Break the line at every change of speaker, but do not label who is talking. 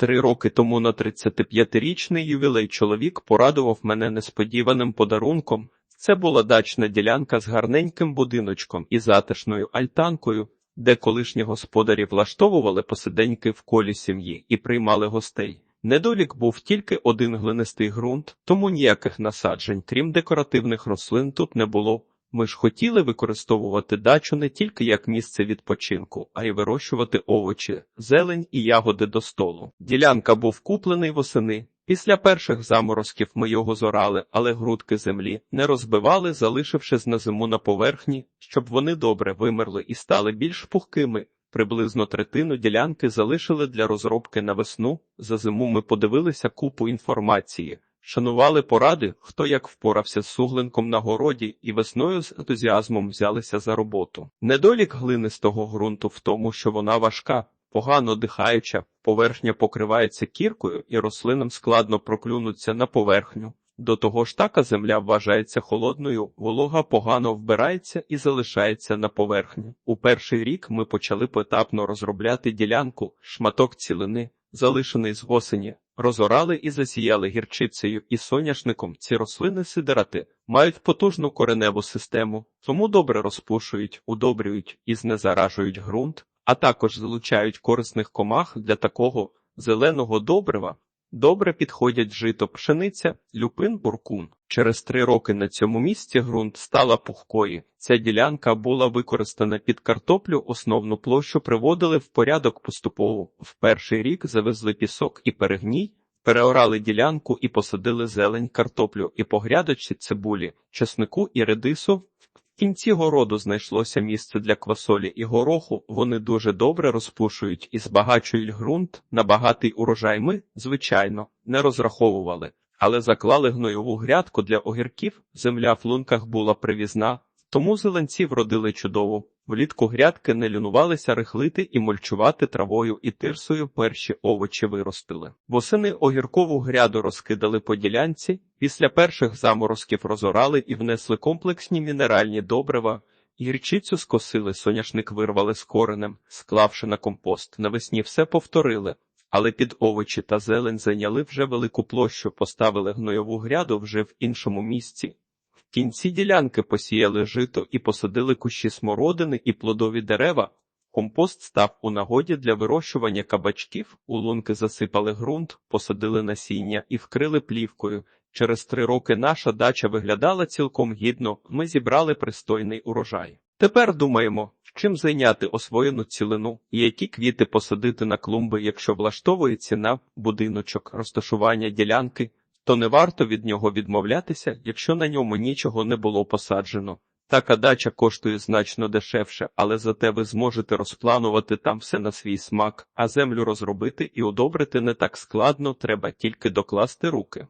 Три роки тому на 35-річний ювілей чоловік порадував мене несподіваним подарунком. Це була дачна ділянка з гарненьким будиночком і затишною альтанкою, де колишні господарі влаштовували посиденьки в колі сім'ї і приймали гостей. Недолік був тільки один глинистий ґрунт, тому ніяких насаджень, крім декоративних рослин, тут не було. Ми ж хотіли використовувати дачу не тільки як місце відпочинку, а й вирощувати овочі, зелень і ягоди до столу. Ділянка був куплений восени. Після перших заморозків ми його зорали, але грудки землі не розбивали, залишивши на зиму на поверхні, щоб вони добре вимерли і стали більш пухкими. Приблизно третину ділянки залишили для розробки на весну. За зиму ми подивилися купу інформації. Шанували поради, хто як впорався з суглинком на городі, і весною з ентузіазмом взялися за роботу. Недолік глинистого ґрунту в тому, що вона важка, погано дихаюча, поверхня покривається кіркою, і рослинам складно проклюнуться на поверхню. До того ж така земля вважається холодною, волога погано вбирається і залишається на поверхні. У перший рік ми почали поетапно розробляти ділянку, шматок цілини, залишений з осені. Розорали і засіяли гірчицею і соняшником. Ці рослини сидерати мають потужну кореневу систему, тому добре розпушують, удобрюють і знезаражують ґрунт, а також залучають корисних комах для такого зеленого добрива. Добре підходять жито, пшениця, люпин, буркун. Через три роки на цьому місці ґрунт стала пухкою. Ця ділянка була використана під картоплю, основну площу приводили в порядок поступово. В перший рік завезли пісок і перегній, переорали ділянку і посадили зелень, картоплю і по цибулі, чеснику і редису. Кінці городу знайшлося місце для квасолі і гороху. Вони дуже добре розпушують і збагачують ґрунт. На багатий урожай ми, звичайно, не розраховували, але заклали гнойову грядку для огірків. Земля в лунках була привізна, тому зеленці вродили чудово. Влітку грядки не лінувалися рихлити і мульчувати травою і тирсою перші овочі виростили. Восени огіркову гряду розкидали по ділянці, після перших заморозків розорали і внесли комплексні мінеральні добрива. Гірчицю скосили, соняшник вирвали з коренем, склавши на компост. Навесні все повторили, але під овочі та зелень зайняли вже велику площу, поставили гнойову гряду вже в іншому місці. В кінці ділянки посіяли жито і посадили кущі смородини і плодові дерева. Компост став у нагоді для вирощування кабачків, у лунки засипали ґрунт, посадили насіння і вкрили плівкою. Через три роки наша дача виглядала цілком гідно, ми зібрали пристойний урожай. Тепер думаємо, чим зайняти освоєну цілину і які квіти посадити на клумби, якщо влаштовує ціна, будиночок, розташування ділянки, то не варто від нього відмовлятися, якщо на ньому нічого не було посаджено. Така дача коштує значно дешевше, але зате ви зможете розпланувати там все на свій смак, а землю розробити і удобрити не так складно, треба тільки докласти руки.